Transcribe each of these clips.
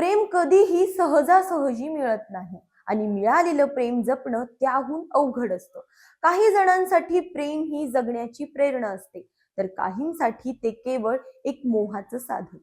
प्रेम कधीही सहजासहजी मिळत नाही. आणि मिळालेलं प्रेम जपणं त्याहून अवघड असतं. काही जणांसाठी प्रेम ही जगण्याची प्रेरणा असते. तर काहींसाठी ते केवळ एक मोहाचं साधन.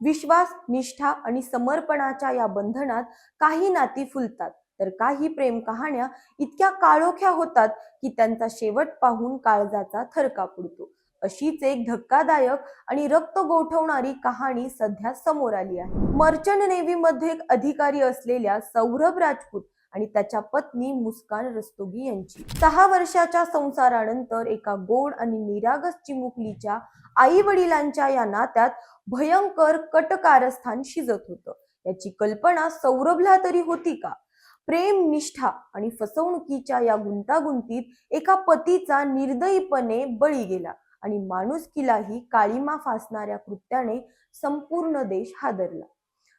विश्वास निष्ठा आणि समर्पणाच्या या बंधनात काही नाती फुलतात. तर काही प्रेम कहाण्या इतक्या काळोख्या होतात की त्यांचा शेवट पाहून काळजाचा थरका पुडतो अशीच एक धक्कादायक आणि रक्त गोठवणारी कहाणी सध्या समोर आली आहे. मर्चंट नेव्ही मध्ये एक अधिकारी असलेल्या सौरभ राजपूत आणि त्याच्या पत्नी मुस्कान रस्तोगी यांची. सहा वर्षाच्या संसारानंतर एका गोड आणि निरागस चिमुकलीच्या आई वडिलांच्या या नात्यात भयंकर कटकारस्थान शिजत होतं. याची कल्पना सौरभला तरी होती का? प्रेम निष्ठा आणि फसवणुकीच्या या गुंतागुंतीत एका पतीचा निर्दयीपणे बळी गेला. आणि माणुसकीलाही काळीमा फासणाऱ्या कृत्याने संपूर्ण देश हादरला.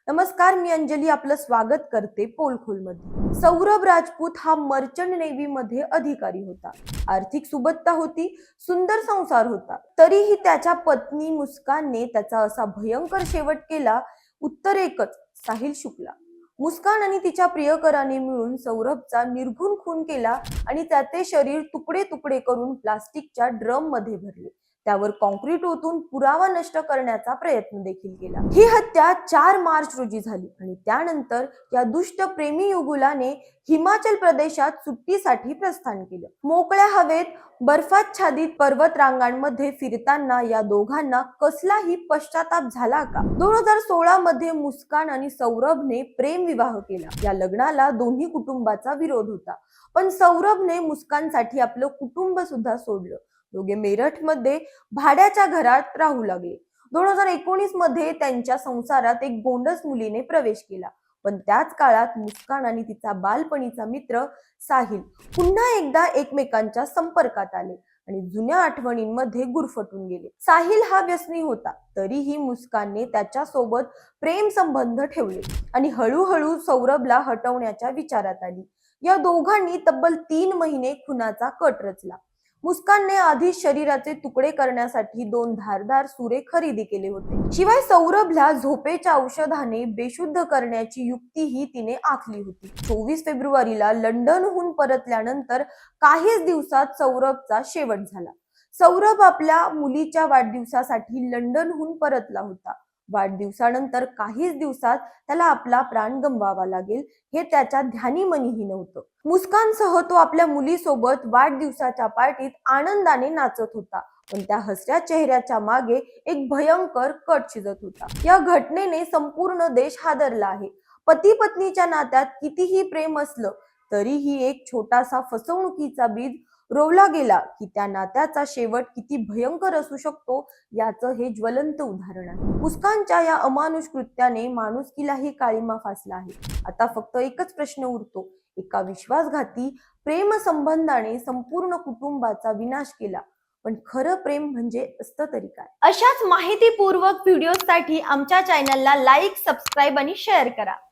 नमस्कार मी अंजली. आपलं स्वागत करते पोलखोलमध्ये. सौरभ राजपूत हा मर्चंट नेव्हीमध्ये अधिकारी होता. आर्थिक सुबत्ता होती सुंदर संसार होता. तरीही त्याच्या पत्नी मुस्कानने त्याचा असा भयंकर शेवट केला उत्तरेकच साहिल शुक्ला. मुस्कान आणि तिच्या प्रियकराने मिळून सौरभचा निर्घुण खून केला आणि त्याचे शरीर तुकडे तुकडे करून प्लास्टिकच्या ड्रममध्ये भरले. त्यावर कॉन्क्रीट ओतून पुरावा नष्ट करण्याचा प्रयत्न देखील केला. ही हत्या चार मार्च रोजी झाली आणि त्यानंतर या दुष्ट प्रेमी युगुलाने हिमाचल प्रदेशात सुट्टीसाठी प्रस्थान केलं. मोकळ्या हवेत बर्फाच्छादित पर्वत रांगांमध्ये फिरताना या दोघांना कसलाही पश्चाताप झाला का? दोन हजार सोळा मध्ये मुस्कान आणि सौरभने प्रेम विवाह केला. या लग्नाला दोन्ही कुटुंबाचा विरोध होता. पण सौरभने मुस्कानसाठी आपलं कुटुंब सुद्धा सोडलं. दोघे मेरठमध्ये भाड्याच्या घरात राहू लागले. दोन हजार एकोणीसमध्ये त्यांच्या संसारात एक गोंडस मुलीने प्रवेश केला. पण त्याच काळात मुस्कान आणि तिचा बालपणीचा मित्र साहिल पुन्हा एकदा एकमेकांच्या संपर्कात आले आणि जुन्या आठवणींमध्ये गुरफटून गेले. साहिल हा व्यसनी होता तरीही मुस्कानने त्याच्या सोबत प्रेम संबंध ठेवले आणि हळूहळू सौरभला हटवण्याच्या विचारात आली. या दोघांनी तब्बल तीन महिने खुनाचा कट रचला. मुस्कानने आधी शरीराचे तुकडे करण्यासाठी दोन धारदार सुरे खरेदी केले होते. शिवाय सौरभला झोपेच्या औषधाने बेशुद्ध करण्याची युक्तीही तिने आखली होती. चोवीस फेब्रुवारीला लंडनहून परतल्यानंतर काहीच दिवसात सौरभचा शेवट झाला. सौरभ आपल्या मुलीच्या वाढदिवसासाठी लंडनहून परतला होता. वाढदिवसानंतर काहीच दिवसात त्याला आपला प्राण गमवावा लागेल हे त्याच्या ध्यानीमनीही नव्हतं. मुस्कानसह तो आपल्या मुलीसोबत वाढदिवसाच्या पार्टीत आनंदाने नाचत होता पण त्या हसऱ्या चेहऱ्याच्या मागे एक भयंकर कट शिजत होता. या घटनेने संपूर्ण देश हादरला आहे. पती पत्नीच्या नात्यात कितीही प्रेम असलं तरीही एक छोटासा फसवणुकीचा बीज रोवला गेला की त्या नात्याचा शेवट किती भयंकर असू शकतो याचं हे ज्वलंत उदाहरण आहे. मुस्कानच्या या अमानुष कृत्याने माणुसकीलाही काळीमा फासला आहे. आता फक्त एकच प्रश्न उरतो. एका विश्वासघाती प्रेम संबंधाने संपूर्ण कुटुंबाचा विनाश केला. पण खरं प्रेम म्हणजे असतं तरी काय? अशाच माहितीपूर्वक व्हिडिओसाठी आमच्या चॅनलला लाईक सबस्क्राईब आणि शेअर करा.